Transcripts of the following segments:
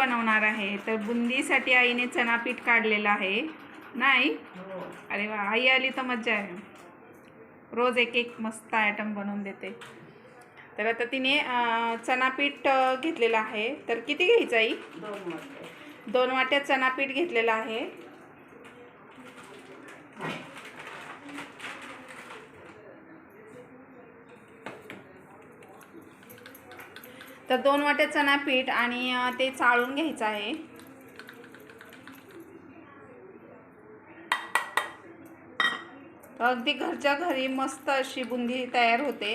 बनवणार आहे. तर बुंदीसाठी आईने चणापीठ काढलेलं आहे. नाही? अरे वा आई आली तर मज्जा आहे. रोज एक एक मस्त आयटम बनवून देते. तर आता तिने चणापीठ घेतलेलं आहे. तर किती घ्यायचं आई? दोन वाट्यात चणापीठ वाट्या चणा घेतलेलं आहे. तर दोन वाट्या चणा पीठ आणि ते चाळून घ्यायचं आहे. अगदी घरच्या घरी मस्त अशी बुंदी तयार होते.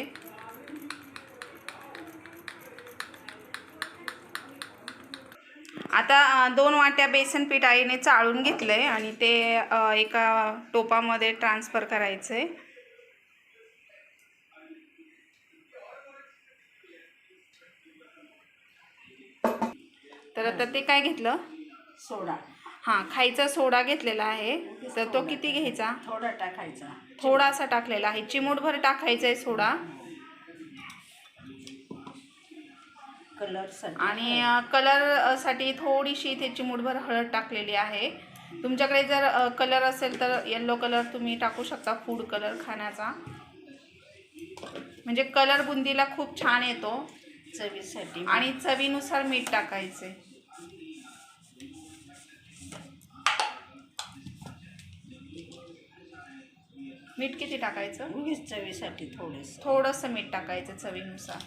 आता दोन वाट्या बेसन पीठ आईने चाळून घेतलंय आणि ते एका टोपामध्ये ट्रान्सफर करायचंय. तर आता ते काय घेतलं? सोडा. हां खायचा सोडा घेतलेला आहे. तर तो किती घ्यायचा? थोडा टाकायचा. थोडासा टाकलेला आहे. चिमूटभर टाकायचा आहे सोडा. कलरसाठी. आणि अ, कलरसाठी थोडीशी इथे चिमूटभर हळद टाकलेली आहे. तुमच्याकडे जर कलर असेल तर येल्लो कलर तुम्ही टाकू शकता फूड कलर खाण्याचा. म्हणजे कलर बुंदीला खूप छान येतो. चवीसाठी. आणि चवीनुसार मीठ टाकायचे. मीठ किती टाकायचं? उगीच चवीसाठी थोडेस. थोडंसं मीठ टाकायचं चवीनुसार.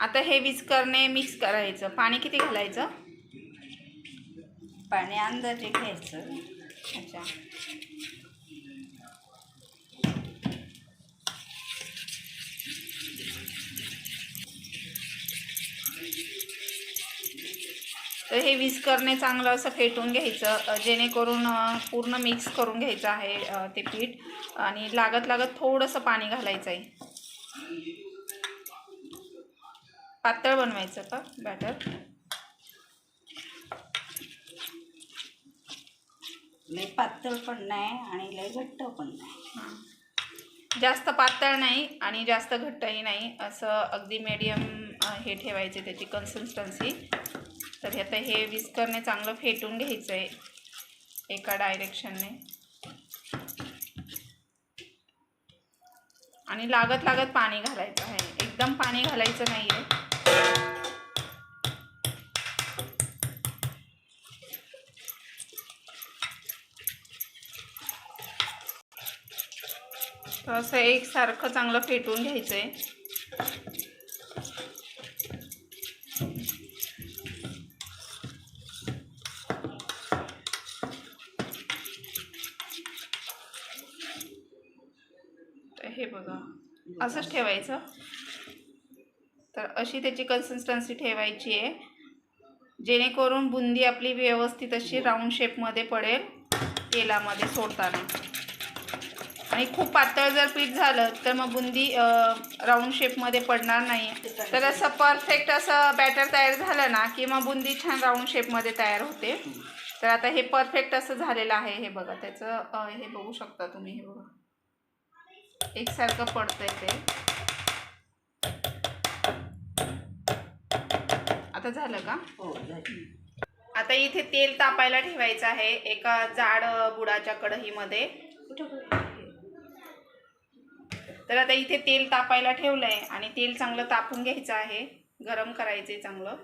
आता हे विस्करने मिक्स करायचं. पाणी किती घालायचं? पाणी अंदाजे घ्यायचं. अच्छा. तर हे विस्करने चांगलं असं फेटून घ्यायचं जेणेकरून पूर्ण मिक्स करून घ्यायचं आहे ते पीठ. आणि लागत लागत थोडंसं पाणी घालायचं आहे. पातळ बनवायचं का? बॅटर. लय पातळ पण नाही आणि लय घट्ट पण नाही. जास्त पातळ नाही आणि जास्त घट्टही नाही. असं अगदी मीडियम हे ठेवायचे त्याची कन्सिस्टन्सी तर आता हे विस्करने चांगलं फेटून घ्यायचं आहे एका डायरेक्शनने आणि लागत लागत पाणी घालायचं आहे. एकदम पाणी घालायचं नाही आहे तर असं एकसारखं चांगलं फेटून घ्यायचं आहे हे बघा. असंच ठेवायचं. तर अशी त्याची कन्सिस्टन्सी ठेवायची आहे. जेणेकरून बुंदी आपली व्यवस्थित अशी राऊंड शेपमध्ये पडेल तेलामध्ये सोडताना. आणि खूप पातळ जर पीठ झालं तर मग बुंदी राऊंड शेपमध्ये पडणार नाही. तर असं परफेक्ट असं बॅटर तयार झालं ना की मग बुंदी छान राऊंड शेपमध्ये तयार होते. तर आता हे परफेक्ट असं झालेलं आहे हे बघा. त्याचं हे बघू शकता तुम्ही हे बघा. एकसारखं पडतंय ते. आता झालं का? हो. आता इथे तेल तापायला ठेवायचं आहे. एका जाड बुडाच्या कढईमध्ये. तर आता इथे तेल तापायला ठेवलंय आणि तेल चांगलं तापून घ्यायचं आहे. गरम करायचे चांगलं.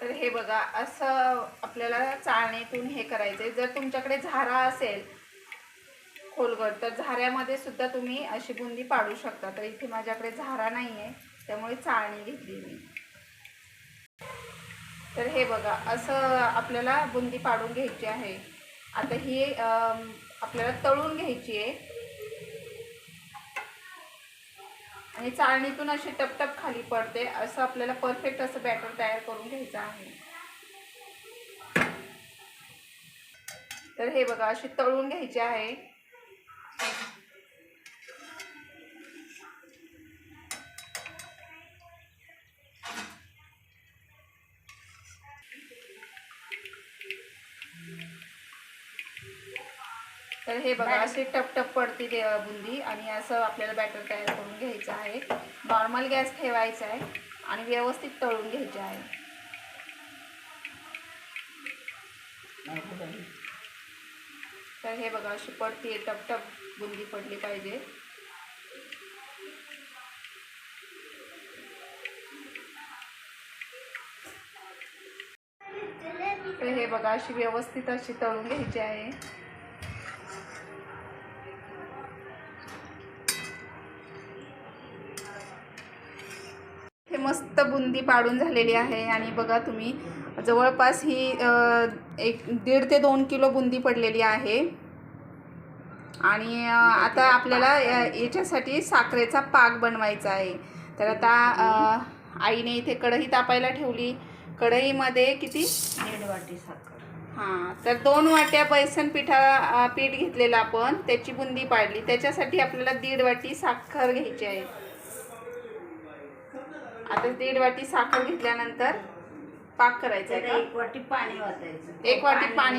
तर हे बघा असं आपल्याला चाळणीतून हे करायचंय. जर तुमच्याकडे झारा असेल खोलगट तर झाऱ्यामध्ये सुद्धा तुम्ही अशी बुंदी पाडू शकता. तर इथे माझ्याकडे झारा नाही आहे त्यामुळे चाळणी घेतली मी. तर हे बघा असं आपल्याला बुंदी पाडून घ्यायची आहे. आता ही आपल्याला तळून घ्यायची आहे. आणि चाळणीतून अशी टपटप खाली पडते. असं आपल्याला परफेक्ट असं बॅटर तयार करून घ्यायचं आहे. तर हे बघा अशी तळून घ्यायची आहे. तर हे बघा असे टप टप पडते बुंदी आणि असं आपल्याला बॅटर तयार करून घ्यायचं आहे. नॉर्मल गॅस ठेवायचा आहे आणि व्यवस्थित तळून घ्यायचे आहे. तर हे बघा अशी पडते टप टप बुंदी पडली पाहिजे. तर हे बघा अशी व्यवस्थित अशी तळून घ्यायची आहे. मस्त बुंदी पाडून झालेली आहे आणि बघा तुम्ही जवळपास ही एक दीड ते दोन किलो बुंदी पडलेली आहे. आणि आता आपल्याला याच्यासाठी साखरेचा पाक बनवायचा आहे. तर आता आईने इथे कढई तापायला ठेवली. कढईमध्ये किती? दीड वाटी साखर. हां तर दोन वाट्या बेसन पिठा पीठ घेतलेलं आपण. त्याची बुंदी पाडली. त्याच्यासाठी आपल्याला दीड वाटी साखर घ्यायची आहे. आता दीड वाटी साखर घेतल्यानंतर पाक करायचा आहे एक वाटी पाणी वाटायचं. एक वाटी पाणी.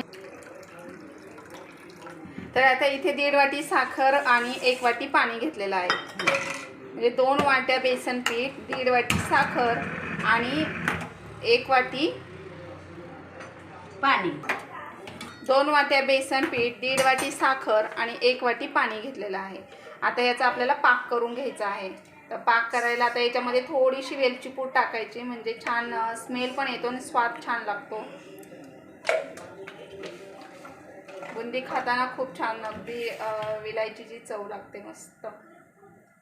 तर आता इथे दीड वाटी साखर आणि एक वाटी पाणी घेतलेलं आहे. म्हणजे दोन वाट्या बेसन पीठ दीड वाटी साखर आणि एक वाटी पाणी. दोन वाट्या बेसन पीठ दीड वाटी साखर आणि एक वाटी पाणी घेतलेलं आहे. आता याचा आपल्याला पाक करून घ्यायचा आहे. तर पाक करायला आता याच्यामध्ये थोडीशी वेलची पूड टाकायची म्हणजे छान स्मेल पण येतो आणि स्वाद छान लागतो. बुंदी खाताना खूप छान अगदी विलायचीची चव लागते मस्त.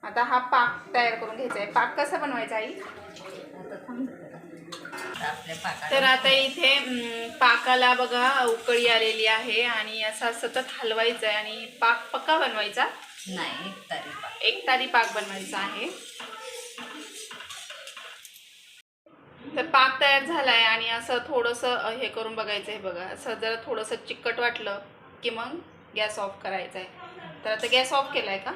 आता हा पाक तयार करून घ्यायचा आहे. पाक कसा बनवायचा आई? तर आता इथे पाकाला बघा उकळी आलेली आहे आणि असा सतत हलवायचा आहे आणि पाक पक्का बनवायचा? नाही एक तारी पाक बनवायचा आहे. तर पाक तयार झाला आहे आणि असं थोडंसं हे करून बघायचं आहे बघा. असं जर थोडंसं चिकट वाटलं की मग गॅस ऑफ करायचा आहे. तर आता गॅस ऑफ केला आहे का.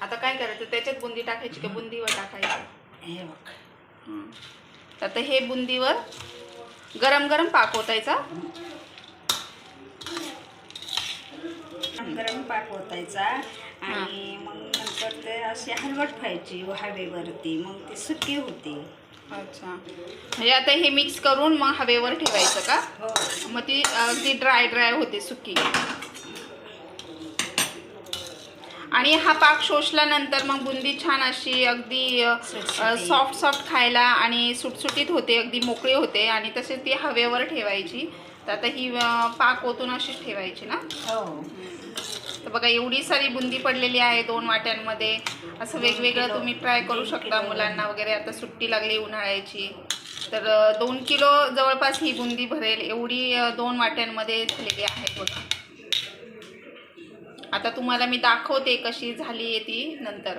आता काय करायचं? त्याच्यात बुंदी टाकायची का बुंदीवर टाकायचं? हे बघ. तर आता हे बुंदीवर गरम गरम पाक ओतायचा. गरम पाक ओतायचा आणि मग नंतर ते अशी हलवट खायची हवेवरती. मग ती सुकी होती. अच्छा. म्हणजे आता हे मिक्स करून मग हवेवर ठेवायचं का? हो. मग ती अगदी ड्राय ड्राय होते सुकी. आणि हा पाक शोषल्यानंतर मग बुंदी छान अशी अगदी सुटसुटीत. सॉफ्ट सॉफ्ट खायला आणि सुटसुटीत होते अगदी मोकळी होते. आणि तसेच ती हवेवर ठेवायची. तर आता ही अं, पाक ओतून अशीच ठेवायची ना? हो. तर बघा एवढी सारी बुंदी पडलेली आहे दोन वाट्यांमध्ये. असं वेगवेगळं तुम्ही ट्राय करू शकता मुलांना वगैरे. आता सुट्टी लागली उन्हाळ्याची. तर दोन किलो जवळपास ही बुंदी भरेल. एवढी दोन वाट्यांमध्ये झालेली आहे बघा. आता तुम्हाला मी दाखवते कशी झाली आहे ती नंतर.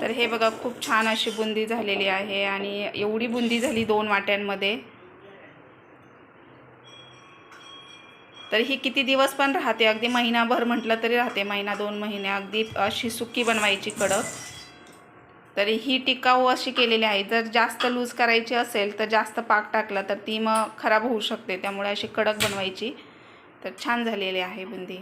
तर हे बघा खूप छान अशी बुंदी झालेली आहे आणि एवढी बुंदी झाली दोन वाट्यांमध्ये. तर ही किती दिवस पण राहते. अगदी महिनाभर म्हटलं तरी राहते. महिना दोन महिने. अगदी अशी सुकी बनवायची कडक. तर ही टिकाऊ अशी केलेली आहे. जर जास्त लूज करायची असेल तर जास्त पाक टाकला तर ती मग खराब होऊ शकते. त्यामुळे अशी कडक बनवायची. तर छान झालेली आहे बुंदी.